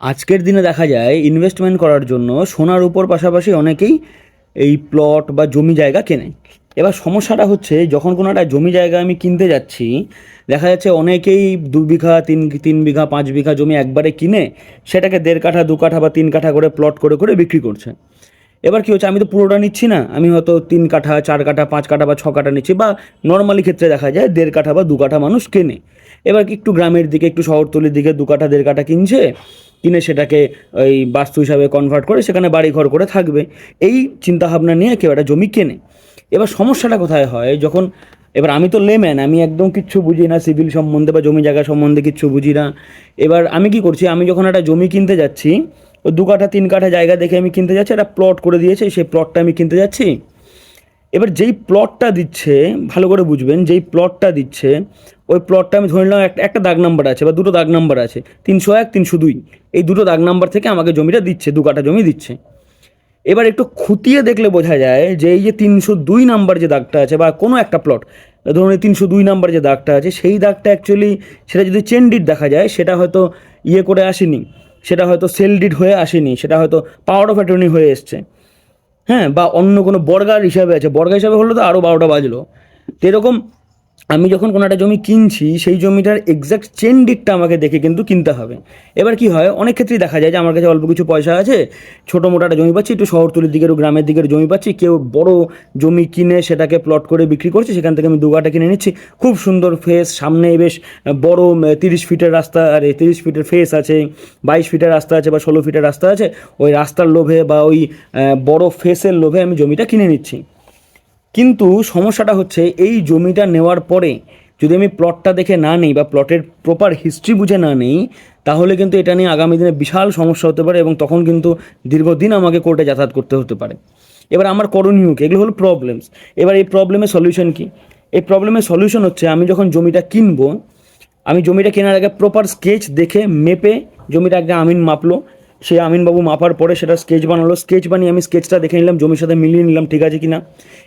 আজকের দিনে দেখা যায় ইনভেস্টমেন্ট করার জন্য সোনার উপর পাশাপাশি অনেকেই এই প্লট বা জমি জায়গা কেনে। এবার সমস্যাটা হচ্ছে, যখন কোনো একটা জমি জায়গা আমি কিনতে যাচ্ছি, দেখা যাচ্ছে অনেকেই দু বিঘা, তিন তিন বিঘা, পাঁচ বিঘা জমি একবারে কিনে সেটাকে দেড় কাঠা, দু কাঠা বা তিন কাঠা করে প্লট করে করে বিক্রি করছে। এবার কি হচ্ছে, আমি তো পুরোটা নিচ্ছি না। আমি হয়তো তিন কাঠা, চার কাঠা, পাঁচ কাঠা বা ছ কাঠা নিচ্ছি বা নর্মালি ক্ষেত্রে দেখা যায় দেড় কাঠা বা দু কাঠা মানুষ কেনে। এবার একটু গ্রামের দিকে, একটু শহরতলির দিকে দু কাঠা, দেড় কাঠা কিনছে, কিনে সেটাকে ওই বাস্তু হিসাবে কনভার্ট করে সেখানে বাড়ি ঘর করে থাকবে। এই চিন্তাভাবনা নিয়ে কেউ একটা জমি কেনে। এবার সমস্যাটা কোথায় হয়? যখন এবার আমি তো লেম্যান আমি একদম কিচ্ছু বুঝি না সিভিল সম্বন্ধে বা জমি জায়গা সম্বন্ধে কিচ্ছু বুঝি না। এবার আমি কি করছি? আমি যখন একটা জমি কিনতে যাচ্ছি দু কাঠা, তিন কাঠা জায়গা দেখে আমি কিনতে যাচ্ছি, একটা প্লট করে দিয়েছে, সেই প্লটটা আমি কিনতে যাচ্ছি। এবার যেই প্লটটা দিচ্ছে, ভালো করে বুঝবেন, যেই প্লটটা দিচ্ছে, ওই প্লটটা আমি ধরে নিলাম একটা একটা দাগ নাম্বার আছে বা দুটো দাগ নাম্বার আছে, তিনশো এক, তিনশো দুই। এই দুটো দাগ নাম্বার থেকে আমাকে জমিটা দিচ্ছে, দু কাঠা জমি দিচ্ছে। এবার একটু খুঁটিয়ে দেখলে বোঝা যায় যে এই যে তিনশো দুই নাম্বার যে দাগটা আছে বা কোনো একটা প্লট ধরুন এই তিনশো দুই নাম্বার যে দাগটা আছে, সেই দাগটা অ্যাকচুয়ালি সেটা যদি চেন চেনডিট দেখা যায়, সেটা হয়তো ইয়ে করে আসেনি, সেটা হয়তো সেল সেলডিট হয়ে আসেনি, সেটা হয়তো পাওয়ার অফ অ্যাটর্নি হয়ে এসছে। হ্যাঁ বা অন্য কোনো বর্গার হিসাবে আছে। বর্গা হিসাবে হলে তো আরও বারোটা বাজলো। তো এরকম আমি যখন কোনো একটা জমি কিনছি, সেই জমিটার এক্স্যাক্ট চেন ডিটটা আমাকে দেখে কিন্তু কিনতে হবে। এবার কি হয়, অনেক ক্ষেত্রেই দেখা যায় যে আমার কাছে অল্প কিছু পয়সা আছে, ছোটো মোটো একটা জমি পাচ্ছি, একটু শহরতলির দিকের গ্রামের দিকের জমি পাচ্ছি, কেউ বড় জমি কিনে সেটাকে প্লট করে বিক্রি করছে, সেখান থেকে আমি দুগাটা কিনে নিচ্ছি। খুব সুন্দর ফেস সামনে বেশ বড় তিরিশ ফিটের রাস্তা, আরে তিরিশ ফিটের ফেস আছে, বাইশ ফিটের রাস্তা আছে বা ষোলো ফিটের রাস্তা আছে, ওই রাস্তার লোভে বা ওই বড় ফেসের লোভে আমি জমিটা কিনে নিচ্ছি। কিন্তু সমস্যাটা হচ্ছে এই জমিটা নেওয়ার পরে যদি আমি প্লটটা দেখে না নিই বা প্লটের প্রপার হিস্ট্রি বুঝে না নেই, তাহলে কিন্তু এটা নিয়ে আগামী দিনে বিশাল সমস্যা হতে পারে এবং তখন কিন্তু দীর্ঘদিন আমাকে কোর্টে যাতায়াত করতে হতে পারে। এবার আমার করণীয় কি? এগুলো হলো প্রবলেমস এবার এই প্রবলেমের সলিউশন কি? এই প্রবলেমের সলিউশন হচ্ছে আমি যখন জমিটা কিনবো, আমি জমিটা কেনার আগে প্রপার স্কেচ দেখে, মেপে জমিটা আগে আমিন মাপলো সেই আমিনবাবু মাপার পরে সেটা স্কেচ বানালো। স্কেচ বানিয়ে আমি স্কেচটা দেখে নিলাম, জমির সাথে মিলিয়ে নিলাম, ঠিক আছে কি না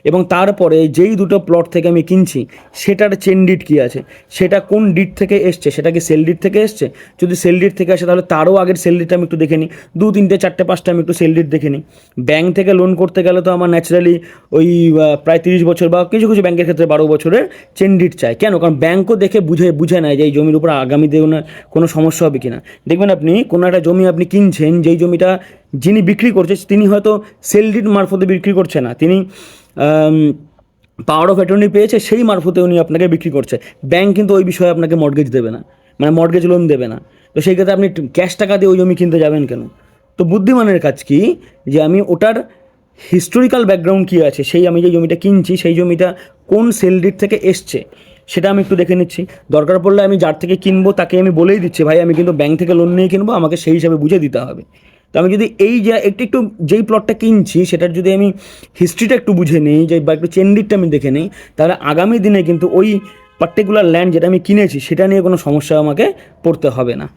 এবং তারপরে যেই দুটো প্লট থেকে আমি কিনছি, সেটার চেন ডিট কী আছে? সেটা কোন ডিট থেকে এসছে? সেটা কি সেল ডিট থেকে এসছে? যদি সেল ডিট থেকে আসে, তাহলে তারও আগের সেল ডিটটা আমি একটু দেখে নিই। দু, তিনটে, চারটে, পাঁচটা আমি একটু সেল ডিট দেখে নিই। ব্যাংক থেকে লোন করতে গেলে তো আমার ন্যাচারালি ওই প্রায় তিরিশ বছর বা কিছু কিছু ব্যাংকের ক্ষেত্রে বারো বছরের চেন ডিট চায় কেন? কারণ ব্যাংকও দেখে বুঝে বুঝে নেয় যে এই জমির উপর আগামী দিনে কোনো সমস্যা হবে কিনা। দেখবেন আপনি, কোনো একটা জমি আপনি কিনছেন যেই জমিটা যিনি বিক্রি করছে, তিনি হয়তো সেল ডিট মারফতে বিক্রি করছে না। তিনি পাওয়ার অফ অ্যাটর্নি পেয়েছে, সেই মারফতে উনি আপনাকে বিক্রি করছে। ব্যাংক কিন্তু ওই বিষয়ে আপনাকে মর্গেজ দেবে না মানে মর্গেজ লোন দেবে না। তো সেই ক্ষেত্রে আপনি ক্যাশ টাকা দিয়ে ওই জমি কিনতে যাবেন কেন? তো বুদ্ধিমানের কাজ কি? যে আমি ওটার হিস্টোরিক্যাল ব্যাকগ্রাউন্ড কী আছে, সেই আমি যে জমিটা কিনছি, সেই জমিটা কোন সেল ডিট থেকে এসছে? সেটা আমি একটু দেখে নিচ্ছি। দরকার পড়লে আমি যার থেকে কিনবো তাকে আমি বলেই দিচ্ছি, ভাই, আমি কিন্তু ব্যাংক থেকে লোন নিয়ে কিনবো, আমাকে সেই হিসাবে বুঝে দিতে হবে। তো আমি যদি এই যে একটু একটু যেই প্লটটা কিনছি, সেটার যদি আমি হিস্ট্রিটা একটু বুঝে নিই, যে বা একটু চেন্ডিটটা আমি দেখে নিই, তাহলে আগামী দিনে কিন্তু ওই পার্টিকুলার ল্যান্ড যেটা আমি কিনেছি, সেটা নিয়ে কোনো সমস্যা আমাকে পড়তে হবে না।